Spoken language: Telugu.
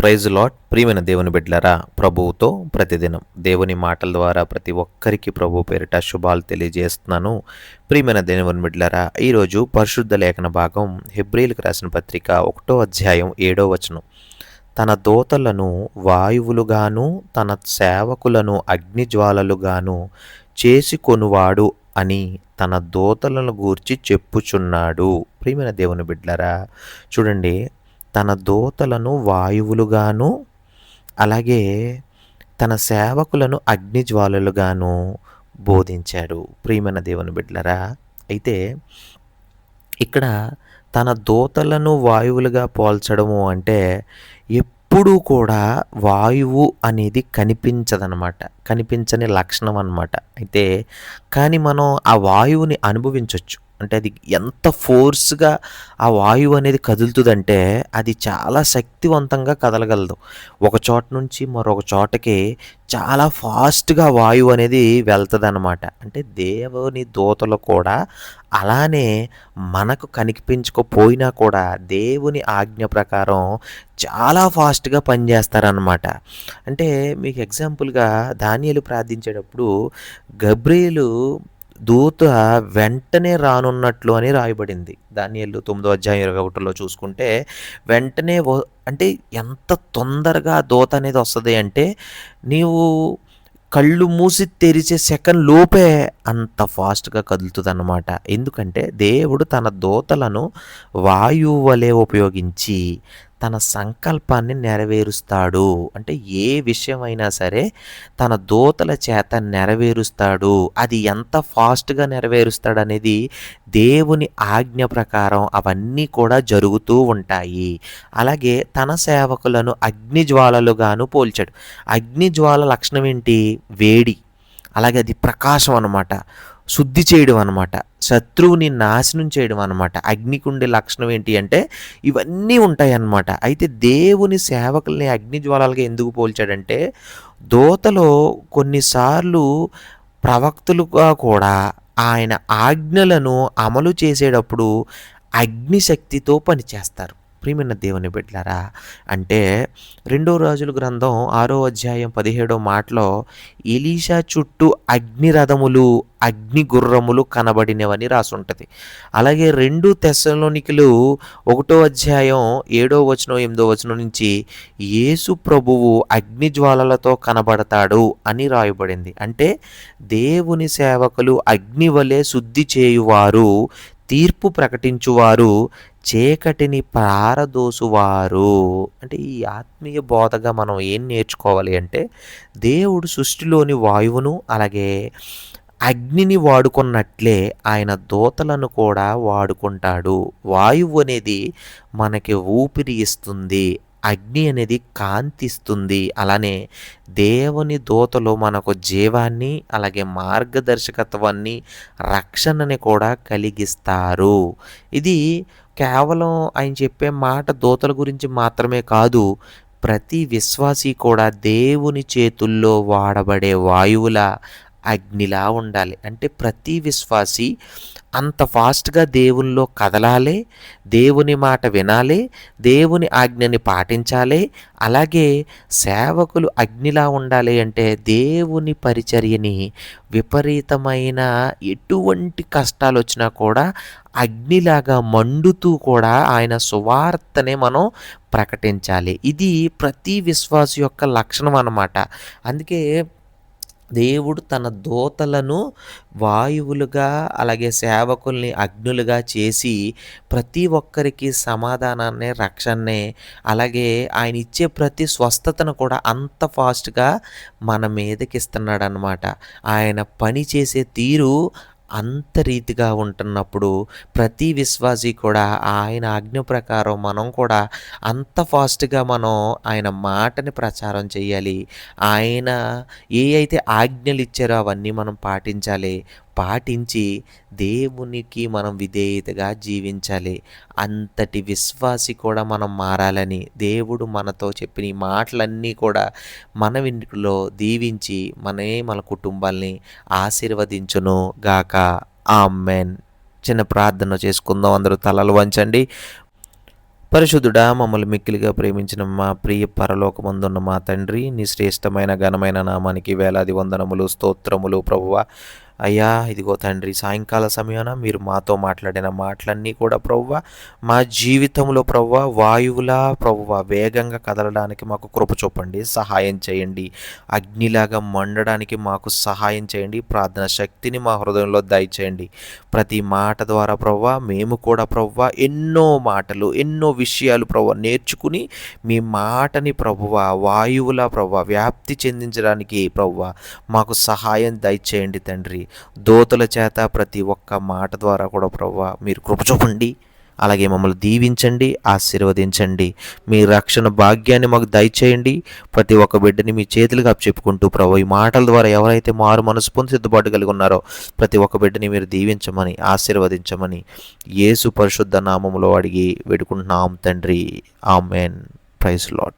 ప్రైజ్ లాట్ ప్రియమైన దేవుని బిడ్డలారా ప్రభువుతో ప్రతిదినం దేవుని మాటల ద్వారా ప్రతి ఒక్కరికి ప్రభు పేరిట శుభాలు తెలియజేస్తున్నాను. ప్రియమైన దేవుని బిడ్డలారా ఈరోజు పరిశుద్ధ లేఖన భాగం హెబ్రిల్కి రాసిన పత్రిక ఒకటో అధ్యాయం ఏడో వచనం. తన దోతలను వాయువులుగాను తన సేవకులను అగ్నిజ్వాలలుగాను చేసుకొనువాడు అని తన దోతలను గూర్చి చెప్పుచున్నాడు. ప్రియమైన దేవుని బిడ్డలారా చూడండి తన దూతలను వాయువులుగాను అలాగే తన సేవకులను అగ్నిజ్వాలలుగాను బోధించాడు. ప్రియమైన దేవుని బిడ్డలరా అయితే ఇక్కడ తన దూతలను వాయువులుగా పోల్చడము అంటే ఎప్పుడూ కూడా వాయువు అనేది కనిపించదనమాట. కనిపించని లక్షణం అనమాట అయితే కానీ మనం ఆ వాయువుని అనుభవించవచ్చు అంటే అది ఎంత ఫోర్స్గా ఆ వాయువు అనేది కదులుతుందంటే అది చాలా శక్తివంతంగా కదలగలదు. ఒక చోట నుంచి మరొక చోటకి చాలా ఫాస్ట్గా వాయువు అనేది వెళ్తుంది అనమాట అంటే దేవుని దూతలు కూడా అలానే మనకు కనిపించకపోయినా కూడా దేవుని ఆజ్ఞ ప్రకారం చాలా ఫాస్ట్గా పనిచేస్తారనమాట అంటే మీకు ఎగ్జాంపుల్గా ధాన్యాలు ప్రార్థించేటప్పుడు గబ్రియలు దూత వెంటనే రానున్నట్లు అని రాయబడింది. దానియలు తొమ్మిదో అధ్యాయం ఇరవై ఒకటిలో చూసుకుంటే వెంటనే అంటే ఎంత తొందరగా దూత అనేది వస్తుంది అంటే నీవు కళ్ళు మూసి తెరిచే సెకండ్ లోపే అంత ఫాస్ట్గా కదులుతుంది అన్నమాట ఎందుకంటే దేవుడు తన దోతలను వాయువు వలె ఉపయోగించి తన సంకల్పాన్ని నెరవేరుస్తాడు. అంటే ఏ విషయమైనా సరే తన దోతల చేత నెరవేరుస్తాడు. అది ఎంత ఫాస్ట్గా నెరవేరుస్తాడు అనేది దేవుని ఆజ్ఞ ప్రకారం అవన్నీ కూడా జరుగుతూ ఉంటాయి. అలాగే తన సేవకులను అగ్నిజ్వాలలుగాను పోల్చాడు. అగ్నిజ్వాల లక్షణం ఏంటి? వేడి. అలాగే అది ప్రకాశం అనమాట శుద్ధి చేయడం అనమాట శత్రువుని నాశనం చేయడం అనమాట అగ్నికుండే లక్షణం ఏంటి అంటే ఇవన్నీ ఉంటాయి అన్నమాట అయితే దేవుని సేవకుల్ని అగ్నిజ్వాలలుగా ఎందుకు పోల్చాడంటే దోతలో కొన్నిసార్లు ప్రవక్తలుగా కూడా ఆయన ఆజ్ఞలను అమలు చేసేటప్పుడు అగ్నిశక్తితో పనిచేస్తారు. ప్రియమైన దేవుని బిడ్డలారా అంటే రెండో రాజుల గ్రంథం ఆరో అధ్యాయం పదిహేడో మాటలో ఎలీషా చుట్టూ అగ్నిరథములు అగ్ని గుర్రములు కనబడినవని రాసుంటుంది. అలాగే రెండు తెశలోనికలు ఒకటో అధ్యాయం ఏడో వచనం ఎనిమిదో వచనం నుంచి యేసు ప్రభువు అగ్ని జ్వాలలతో కనబడతాడు అని రాయబడింది. అంటే దేవుని సేవకులు అగ్ని వలె శుద్ధి చేయువారు తీర్పు ప్రకటించువారు చీకటిని పారదోసువారు. అంటే ఈ ఆత్మీయ బోధగా మనం ఏం నేర్చుకోవాలి అంటే దేవుడు సృష్టిలోని వాయువును అలాగే అగ్నిని వాడుకున్నట్లే ఆయన దోతలను కూడా వాడుకుంటాడు. వాయువు అనేది మనకి ఊపిరి ఇస్తుంది అగ్ని అనేది కాంతిస్తుంది అలానే దేవుని దూతలు మనకు జీవాన్ని అలాగే మార్గదర్శకత్వాన్ని రక్షణని కూడా కలిగిస్తారు. ఇది కేవలం ఆయన చెప్పే మాట దూతల గురించి మాత్రమే కాదు ప్రతి విశ్వాసి కూడా దేవుని చేతుల్లో వాడబడే వాయువుల అగ్నిలా ఉండాలి. అంటే ప్రతి విశ్వాసి అంత ఫాస్ట్గా దేవునిలో కదలాలి దేవుని మాట వినాలి దేవుని ఆజ్ఞని పాటించాలి అలాగే సేవకులు అగ్నిలా ఉండాలి అంటే దేవుని పరిచర్యని విపరీతమైన ఎటువంటి కష్టాలు వచ్చినా కూడా అగ్నిలాగా మండుతూ కూడా ఆయన సువార్తనే మనం ప్రకటించాలి. ఇది ప్రతి విశ్వాస యొక్క లక్షణం అన్నమాట అందుకే దేవుడు తన దూతలను వాయువులుగా అలాగే సేవకుల్ని అగ్నులుగా చేసి ప్రతి ఒక్కరికి సమాధానాన్ని రక్షణనే అలాగే ఆయన ఇచ్చే ప్రతి స్వస్థతను కూడా అంత ఫాస్ట్గా మన మీదకి ఇస్తున్నాడు అనమాట ఆయన పని చేసే తీరు అంత రీతిగా ఉంటున్నప్పుడు ప్రతి విశ్వాసి కూడా ఆయన ఆజ్ఞ ప్రకారం మనం కూడా అంత ఫాస్ట్గా మనం ఆయన మాటని ప్రచారం చేయాలి. ఆయన ఏ అయితే ఆజ్ఞలు ఇచ్చారో అవన్నీ మనం పాటించాలి. పాటించి దేవునికి మనం విధేయతగా జీవించాలి. అంతటి విశ్వాసి కూడా మనం మారాలని దేవుడు మనతో చెప్పిన ఈ మాటలన్నీ కూడా మన ఇంటిలో దీవించి మనే మన కుటుంబాల్ని ఆశీర్వదించును గాక. ఆమెన్. చిన్న ప్రార్థన చేసుకుందాం. అందరూ తలలు వంచండి. పరిశుద్ధుడా మమ్మల్ని మిక్కిలిగా ప్రేమించిన మా ప్రియ పరలోకమందున్న మా తండ్రి నీ శ్రేష్టమైన ఘనమైన నామానికి వేలాది వందనములు స్తోత్రములు ప్రభువ. అయ్యా ఇదిగో తండ్రి సాయంకాల సమయాన మీరు మాతో మాట్లాడిన మాటలన్నీ కూడా ప్రవ్వ మా జీవితంలో ప్రవ్వ వాయువులా ప్రవ్వ వేగంగా కదలడానికి మాకు కృప చూపండి సహాయం చేయండి అగ్నిలాగా మండడానికి మాకు సహాయం చేయండి ప్రార్థన శక్తిని మా హృదయంలో దయచేయండి. ప్రతి మాట ద్వారా ప్రవ్వ మేము కూడా ప్రవ్వ ఎన్నో మాటలు ఎన్నో విషయాలు ప్రవ్వ నేర్చుకుని మీ మాటని ప్రభువ వాయువులా ప్రవ్వ వ్యాప్తి చెందించడానికి ప్రవ్వ మాకు సహాయం దయచేయండి తండ్రి. దోతల చేత ప్రతి ఒక్క మాట ద్వారా కూడా ప్రవ్వ మీరు కృప చూపండి. అలాగే మమ్మల్ని దీవించండి ఆశీర్వదించండి. మీ రక్షణ భాగ్యాన్ని మాకు దయచేయండి. ప్రతి ఒక్క బిడ్డని మీ చేతులుగా చెప్పుకుంటూ ప్రభు ఈ మాటల ద్వారా ఎవరైతే మారు మనసు పొంది సిద్ధపాటు కలిగి ఉన్నారో ప్రతి ఒక్క బిడ్డని మీరు దీవించమని ఆశీర్వదించమని యేసు పరిశుద్ధ నామములో అడిగి వేడుకుంటున్నాం తండ్రి. ఆమెన్. Praise lot